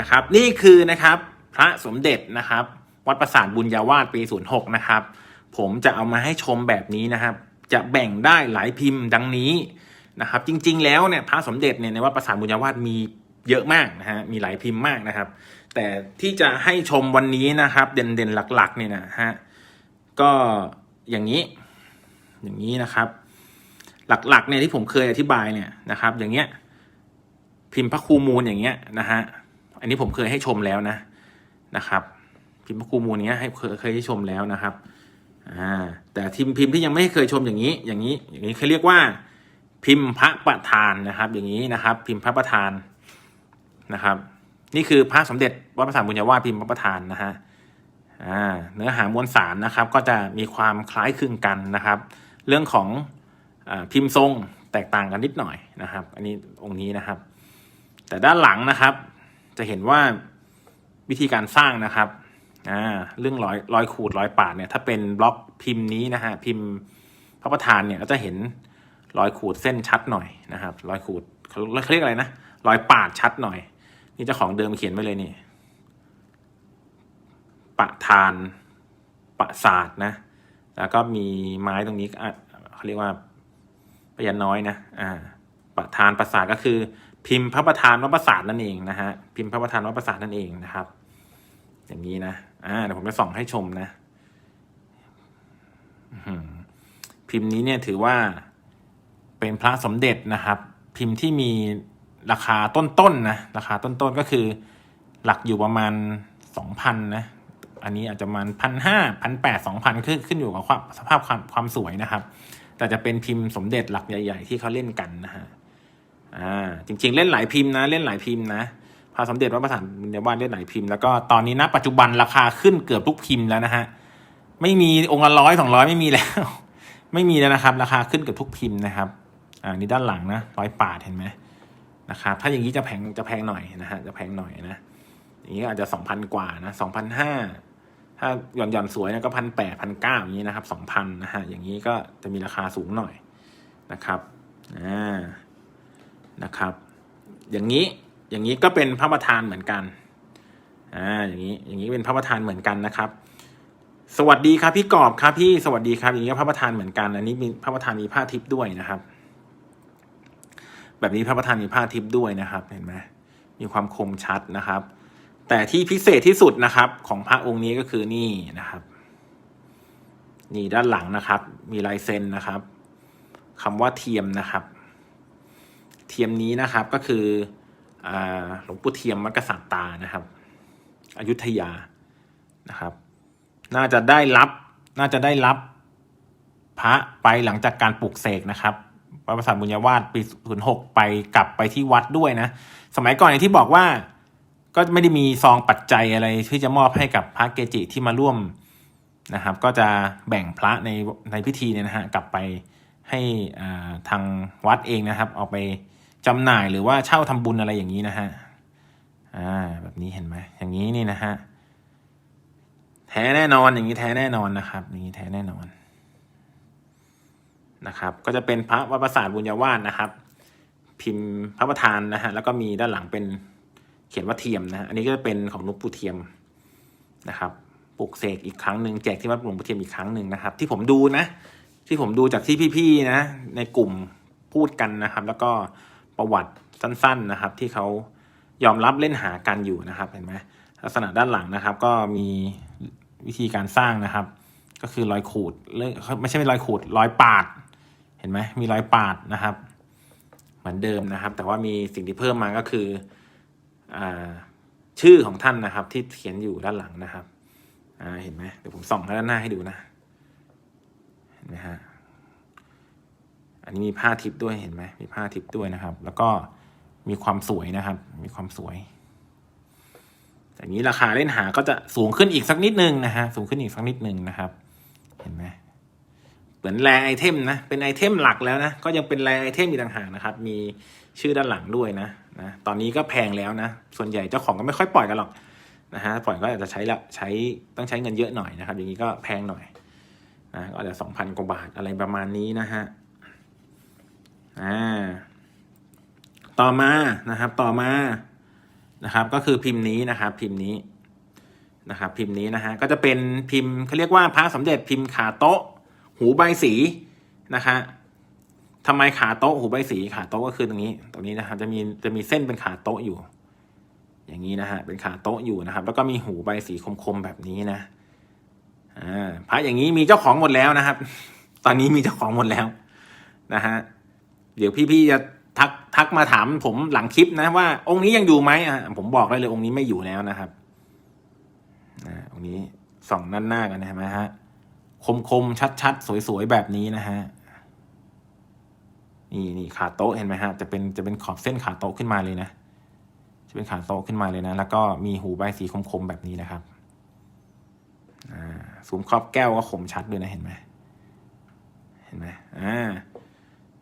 นะครับ นี่คือนะครับพระสมเด็จนะครับ วัดประสาทบุญญาวาสปี06นะครับ ผมจะเอามาให้ชมแบบนี้นะครับ จะแบ่งได้หลายพิมพ์ดังนี้นะครับ จริง ๆ แล้วเนี่ยพระสมเด็จเนี่ยในวัดประสาทบุญญาวาสมีเยอะมากนะฮะมีหลายพิมพ์มากนะครับ แต่ที่จะให้ชมวันนี้นะครับ เด่นๆหลักๆเนี่ยนะฮะก็อย่างนี้ อย่างนี้นะครับ หลักๆเนี่ยที่ผมเคยอธิบายเนี่ยนะครับ อย่างเงี้ยพิมพ์พระครูมูลอย่างเงี้ยนะฮะ อันนี้ผมเคยให้ชมแล้วนะนะครับ พิมพ์พระครูมูลเนี้ยให้เคยเคยให้ชมแล้วนะครับอ่าแต่ทีมพิมพ์ที่ยังไม่เคยชมอย่างนี้ อย่างนี้ อย่างนี้เขาเรียกว่า พิมพ์พระประธานนะครับ อย่างนี้นะครับ พิมพ์พระประธานนะครับ นี่คือพระสมเด็จวัดประสาทบุญญาวาสพิมพ์พระประธานนะฮะอ่าเนื้อหามวลสารนะครับ ก็จะมีความคล้ายคลึงกันนะครับ เรื่องของอพิมพ์ทรงแตกต่างกันนิดหน่อยนะครับ อันนี้องค์นี้นะครับ แต่ด้านหลังนะครับ จะเห็นว่าวิธีการสร้างนะครับอ่าเรื่องรอยรอยขูดรอยปาดเนี่ยถ้าเป็นบล็อกพิมพ์นี้นะฮะพิมพ์พระประธานเนี่ยก็จะเห็นรอยขูดเส้นชัดหน่อยนะครับรอยขูดเขาเรียกอะไรนะรอยปาดชัดหน่อย นี่เจ้าของเดิมเขียนไว้เลยนี่ประธานประสาทนะ แล้วก็มีไม้ตรงนี้เขาเรียกว่าพยันน้อยนะ อ่า ประธานประสาทก็คือ พิมพ์พระประธานวัดประสาทนั่นเองนะฮะพิมพ์พระประธานวัดประสาทนั่นเองนะครับ อย่างนี้นะอ่าเดี๋ยวผมจะส่องให้ชมนะพิมพ์นี้เนี่ยถือว่าเป็นพระสมเด็จนะครับ พิมพ์ที่มีราคาต้นๆนะราคาต้นๆก็คือ หลักอยู่ประมาณสองพันนะอันนี้อาจจะประมาณพันห้าพันแปดสองพันขึ้นขึ้นอยู่กับความสภาพความความสวยนะครับ แต่จะเป็นพิมพ์สมเด็จหลักใหญ่ ๆ ที่เขาเล่นกันนะฮะ อ่าจริง ๆ เล่นหลายพิมพ์นะ เล่นหลายพิมพ์นะพระสมเด็จวัดประสานบุญญาวาสเล่นหลายพิมพ์แล้วก็ตอนนี้นะปัจจุบันราคาขึ้นเกือบทุกพิมพ์แล้วนะฮะไม่มีองค์ละร้อยสองร้อยไม่มีแล้ว ไม่มีแล้วนะครับ ราคาขึ้นเกือบทุกพิมพ์นะครับอ่านี่ด้านหลังนะร้อยปาดเห็นไหมนะครับถ้าอย่างนี้จะแพงจะแพงหน่อยนะฮะจะแพงหน่อยนะอย่างนี้อาจจะสองพันกว่านะสองพันห้าถ้าหย่อนหย่อนสวยเนี่ยก็พันแปดพันเก้าอย่างนี้นะครับสองพันนะฮะอย่างนี้ก็จะมีราคาสูงหน่อยนะครับอ่า นะครับ อย่างนี้อย่างนี้ก็เป็นพระประธานเหมือนกันอ่าอย่างนี้อย่างนี้เป็นพระประธานเหมือนกันนะครับ สวัสดีครับพี่กอบครับพี่สวัสดีครับ อย่างนี้ก็พระประธานเหมือนกันอันนี้มีพระประธานมีผ้าทิพย์ด้วยนะครับ แบบนี้พระประธานมีผ้าทิพย์ด้วยนะครับ เห็นไหมมีความคมชัดนะครับ แต่ที่พิเศษที่สุดนะครับ ของพระองค์นี้ก็คือนี่นะครับ นี่ด้านหลังนะครับ มีลายเซ็นนะครับคำว่าเทียมนะครับ เทียมนี้นะครับก็คือหลวงปู่เทียมมักกะสัตตานะครับ อยุธยานะครับ น่าจะได้รับน่าจะได้รับพระไปหลังจากการปลูกเสกนะครับพระประสาทบุญญาวาสปี06ไปกลับไปที่วัดด้วยนะ สมัยก่อนอย่างที่บอกว่าก็ไม่ได้มีซองปัจจัยอะไรที่จะมอบให้กับพระเกจิที่มาร่วมนะครับ ก็จะแบ่งพระในในพิธีเนี่ยนะฮะกลับไปให้ทางวัดเองนะครับ เอาไป จำหน่ายหรือว่าเช่าทำบุญอะไรอย่างนี้นะฮะอ่าแบบนี้เห็นไหมอย่างนี้นี่นะฮะแท้แน่นอนอย่างนี้แท้แน่นอนนะครับอย่างนี้แท้แน่นอนนะครับ ก็จะเป็นพระวัดประสาทบุญญาวาสนะครับ พิมพ์พระประธานนะฮะแล้วก็มีด้านหลังเป็นเขียนว่าเทียมนะฮะอันนี้ก็จะเป็นของลวงปู่เทียมนะครับปลูกเสกอีกครั้งหนึ่งแจกที่วัดหลวงปู่เทียมอีกครั้งหนึ่งนะครับ ที่ผมดูนะ ที่ผมดูจากที่พี่ๆนะ ในกลุ่มพูดกันนะครับ แล้วก็ ประวัติสั้นๆนะครับ ที่เขายอมรับเล่นหากันอยู่นะครับเห็นไหมลักษณะด้านหลังนะครับ ก็มีวิธีการสร้างนะครับ ก็คือรอยขูดเลืองไม่ใช่เป็นรอยขูดรอยปาด เห็นไหมมีรอยปาดนะครับ เหมือนเดิมนะครับ แต่ว่ามีสิ่งที่เพิ่มมาก็คืออชื่อของท่านนะครับ ที่เขียนอยู่ด้านหลังนะครับเห็นไหมเดี๋ยวผมส่องด้านหน้าให้ดูนะเห็นไหมฮะ อันนี้มีผ้าทิพย์ด้วยเห็นไหมมีผ้าทิพย์ด้วยนะครับ แล้วก็มีความสวยนะครับ มีความสวยแต่นี้ราคาเล่นหาก็จะสูงขึ้นอีกสักนิดนึงนะฮะสูงขึ้นอีกสักนิดนึงนะครับ เห็นไหมเหมือนแรงไอเทมนะเป็นไอเทมหลักแล้วนะก็ยังเป็นแรงไอเทมอีกต่างหากนะครับ มีชื่อด้านหลังด้วยนะนะตอนนี้ก็แพงแล้วนะ ส่วนใหญ่เจ้าของก็ไม่ค่อยปล่อยกันหรอกนะฮะปล่อยก็อาจจะใช้ละใช้ต้องใช้เงินเยอะหน่อยนะครับ อย่างนี้ก็แพงหน่อยนะก็อาจจะสองพันกว่าบาทอะไรประมาณนี้นะฮะ อ่าต่อมานะครับต่อมานะครับ ก็คือพิมพ์นี้นะครับ พิมพ์นี้นะครับ พิมพ์นี้นะฮะก็จะเป็นพิมพ์เขาเรียกว่าพระสมเด็จพิมพ์ขาโต๊ะ หูใบสีนะคะทำไมขาโต๊ะหูใบสีขาโต๊ะก็คือตรงนี้ ตรงนี้นะครับ จะมีจะมีเส้นเป็นขาโต๊ะอยู่ อย่างนี้นะฮะเป็นขาโต๊ะอยู่นะครับ แล้วก็มีหูใบสีคมๆแบบนี้นะอ่าพระอย่างนี้มีเจ้าของหมดแล้วนะครับ ตอนนี้มีเจ้าของหมดแล้วนะฮะ เดี๋ยวพี่ๆจะทักทักมาถามผมหลังคลิปนะว่า องค์นี้ยังอยู่ไหมอะผมบอกได้เลยองค์นี้ไม่อยู่แล้วนะครับนะองค์นี้ส่องด้านหน้ากันเห็นไหมฮะคมๆชัดๆสวยๆแบบนี้นะฮะนี่นี่ขาโต๊ะเห็นไหมฮะจะเป็นจะเป็นขอบเส้นขาโต๊ะขึ้นมาเลยนะจะเป็นขาโต๊ะขึ้นมาเลยนะ แล้วก็มีหูใบสีคมๆแบบนี้นะครับอ่าสูมครอบแก้วก็คมชัดด้วยนะเห็นไหมเห็นไหมอ่า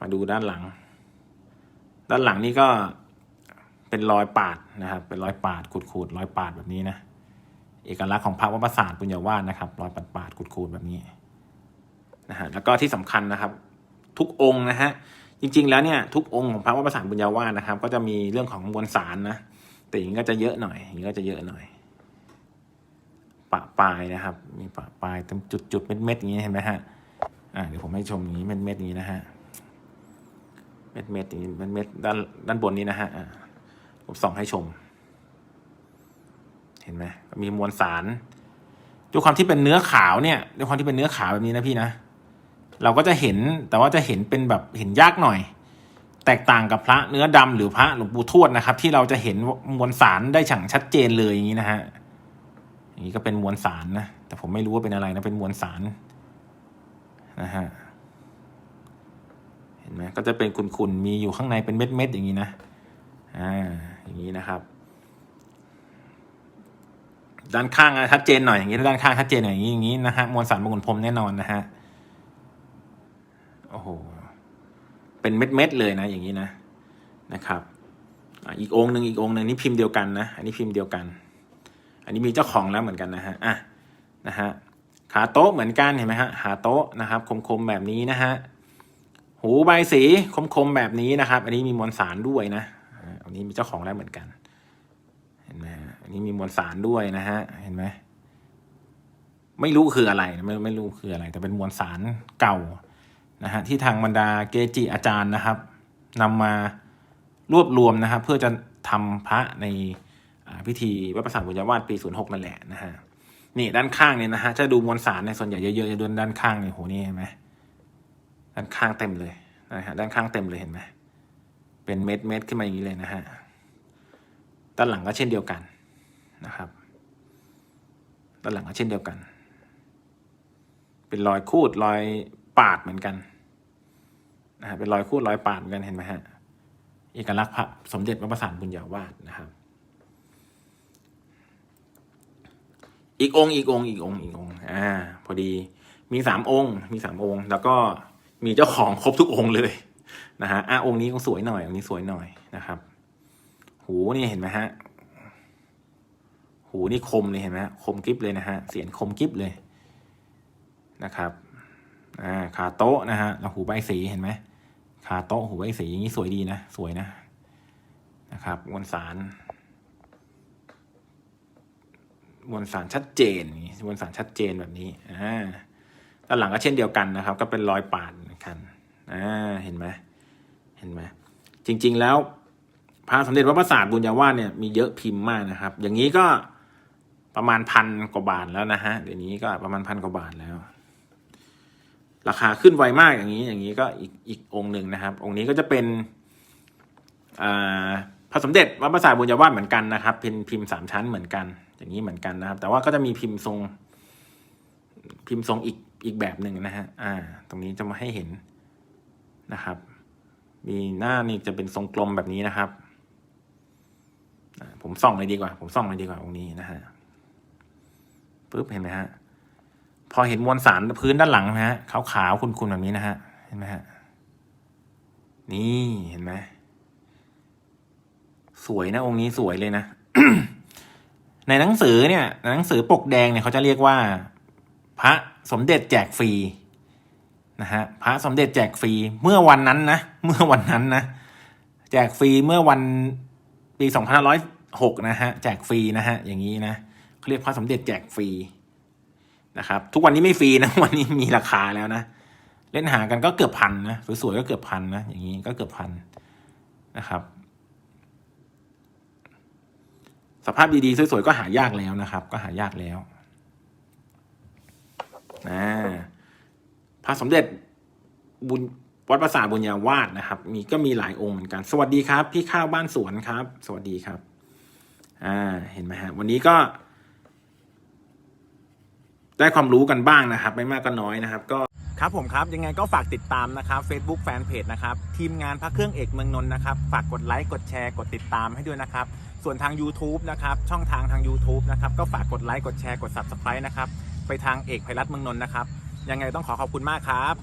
มาดูด้านหลัง ด้านหลังนี่ก็เป็นรอยปาดนะครับ เป็นรอยปาดขูดๆรอยปาดแบบนี้นะ เอกลักษณ์ของพระวัดประสาทปุญญาวาสนะครับ รอยปาดปาดๆขูดๆแบบนี้นะฮะ แล้วก็ที่สำคัญนะครับ ทุกองค์นะฮะ จริง ๆ แล้วเนี่ยทุกองค์ของพระวัดประสาทปุญญาวาสนะครับ ก็จะมีเรื่องของมวลสารนะ แต่อย่างนี้ก็จะเยอะหน่อยอย่างนี้ก็จะเยอะหน่อย ปะปลายนะครับ มีปะปลายเต็มจุดๆเม็ดๆอย่างนี้เห็นไหมฮะ อ่าเดี๋ยวผมให้ชมอย่างนี้เม็ดๆอย่างนี้นะฮะ เม็ดอย่างนี้เม็ดด้านด้านบนนี้นะฮะผมส่องให้ชม เห็นไหมมีมวลสารด้วยความที่เป็นเนื้อขาวเนี่ยด้วยความที่เป็นเนื้อขาวแบบนี้นะพี่นะเราก็จะเห็นแต่ว่าจะเห็นเป็นแบบเห็นยากหน่อย แตกต่างกับพระเนื้อดำหรือพระหลวงปู่ทวดนะครับ ที่เราจะเห็นมวลสารได้ฉังชัดเจนเลยอย่างนี้นะฮะอย่างนี้ก็เป็นมวลสารนะแต่ผมไม่รู้ว่าเป็นอะไรนะเป็นมวลสารนะฮะ ห็นไหมก็จะเป็นขุ่นๆมีอยู่ข้างในเป็นเม็ดๆอย่างนี้นะอ่าอย่างนี้นะครับ ด้านข้างอะชัดเจนหน่อยอย่างนี้ด้านข้างชัดเจนหน่อยอย่างนี้อย่างนี้นะฮะมวลสารบางขุนพรมแน่นอนนะฮะโอ้โหเป็นเม็ดๆเลยนะอย่างนี้นะนะครับอีกองหนึ่งอีกองหนึ่งนี่พิมพ์เดียวกันนะอันนี้พิมพ์เดียวกัน อันนี้มีเจ้าของแล้วเหมือนกันนะฮะอะนะฮะขาโต๊ะเหมือนกันเห็นไหมฮะขาโต๊ะนะครับ คมๆแบบนี้นะฮะ หูใบสีคมๆแบบนี้นะครับ อันนี้มีมวลสารด้วยนะอันนี้มีเจ้าของแล้วเหมือนกัน เห็นไหมอันนี้มีมวลสารด้วยนะฮะ เห็นไหมไม่รู้คืออะไรนะไม่ไม่รู้คืออะไร แต่เป็นมวลสารเก่านะฮะที่ทางบรรดาเกจิอาจารย์นะครับนำมารวบรวมนะครับ เพื่อจะทำพระในพิธีวัดประสาทบุญญาวาสปี 06 นั่นแหละนะฮะนี่ด้านข้างเนี่ยนะฮะจะดูมวลสารในส่วนใหญ่เยอะๆจะดูด้านข้างเนี่ยโหนี่เห็นไหม ด้านข้างเต็มเลยนะฮะด้านข้างเต็มเลยเห็นไหมเป็นเม็ดเม็ดขึ้นมาอย่างนี้เลยนะฮะด้านหลังก็เช่นเดียวกันนะครับด้านหลังก็เช่นเดียวกัน เป็นรอยคูดรอยปาดเหมือนกันนะฮะเป็นรอยคูดรอยปาดเหมือนกันเห็นไหมฮะเอกลักษณ์พระสมเด็จพระประสานบุญญาวาสนะครับ อีกองค์อีกองค์อีกองค์อีกองค์อ่าพอดีมีสามองค์มีสามองค์ แล้วก็ มีเจ้าของครบทุกองค์เลยนะฮะอะองค์นี้ก็สวยหน่อยองค์นี้สวยหน่อยนะครับหูนี่เห็นไหมฮะหูนี่คมเลยเห็นไหมคมกริบเลยนะฮะเสียงคมกริบเลยนะครับอ่าขาโต๊ะนะฮะแล้วหูใบสีเห็นไหมขาโต๊ะหูใบสีอย่างนี้สวยดีนะสวยนะนะครับมวลสารมวลสารชัดเจนอย่างนี้มวลสารชัดเจนแบบนี้อ่าด้านหลังก็เช่นเดียวกันนะครับ ก็เป็นรอยปาด คัญอ่าเห็นไหมเห็นไหมจริง ๆ แล้วพระสมเด็จวัดประสาทบุญญาวาสเนี่ยมีเยอะพิมพ์มากนะครับ อย่างนี้ก็ประมาณพันกว่าบาทแล้วนะฮะเดี๋ยวนี้ก็ประมาณพันกว่าบาทแล้ว ราคาขึ้นไวมากอย่างนี้อย่างนี้ก็อีกอีกองค์หนึ่งนะครับ องค์นี้ก็จะเป็นพระสมเด็จวัดประสาทบุญญาวาสเหมือนกันนะครับเป็นพิมพ์สามชั้นเหมือนกัน อย่างนี้เหมือนกันนะครับ แต่ว่าก็จะมีพิมพ์ทรงพิมพ์ทรงอีก อีกแบบหนึ่งนะฮะ อ่า ตรงนี้จะมาให้เห็นนะครับ มีหน้านี่จะเป็นทรงกลมแบบนี้นะครับผมส่องเลยดีกว่า ผมส่องเลยดีกว่าองนี้นะฮะปึ๊บเห็นไหมฮะ พอเห็นมวลสารพื้นด้านหลังนะฮะขาวขาวคุณ ๆ แบบนี้นะฮะ เห็นไหมฮะ นี่เห็นไหมสวยนะองค์นี้สวยเลยนะ ในหนังสือเนี่ยในหนังสือปกแดงเนี่ยเขาจะเรียกว่า พระสมเด็จแจกฟรีนะฮะพระสมเด็จแจกฟรีเมื่อวันนั้นนะเมื่อวันนั้นนะแจกฟรีเมื่อวันปีสองพันร้อยหกนะฮะแจกฟรีนะฮะอย่างนี้นะเขาเรียกพระสมเด็จแจกฟรีนะครับทุกวันนี้ไม่ฟรีนะวันนี้มีราคาแล้วนะเล่นหากันก็เกือบพันนะสวยๆก็เกือบพันนะอย่างนี้ก็เกือบพันนะครับ สภาพดีๆสวยๆก็หายากแล้วนะครับ ก็หายากแล้ว นะพระสมเด็จบุญวัดประสาทบุญญาวาสนะครับ มีก็มีหลายองค์เหมือนกัน สวัสดีครับ พี่ข้าวบ้านสวนครับ สวัสดีครับ อ่า เห็นไหมฮะ วันนี้ก็ ได้ความรู้กันบ้างนะครับ ไม่มากก็น้อยนะครับ ก็ครับผมครับ ยังไงก็ฝากติดตามนะครับ Facebook Fanpage นะครับ ทีมงานพระเครื่องเอกเมืองนนท์นะครับ ฝากกดไลค์กดแชร์กดติดตามให้ด้วยนะครับ ส่วนทาง YouTube นะครับ ช่องทางทาง YouTube นะครับ ก็ฝากกดไลค์กดแชร์กด Subscribe นะครับ ไปทางเอกไพรัตเมืองนนท์นะครับ ยังไงต้องขอขอบคุณมากครับ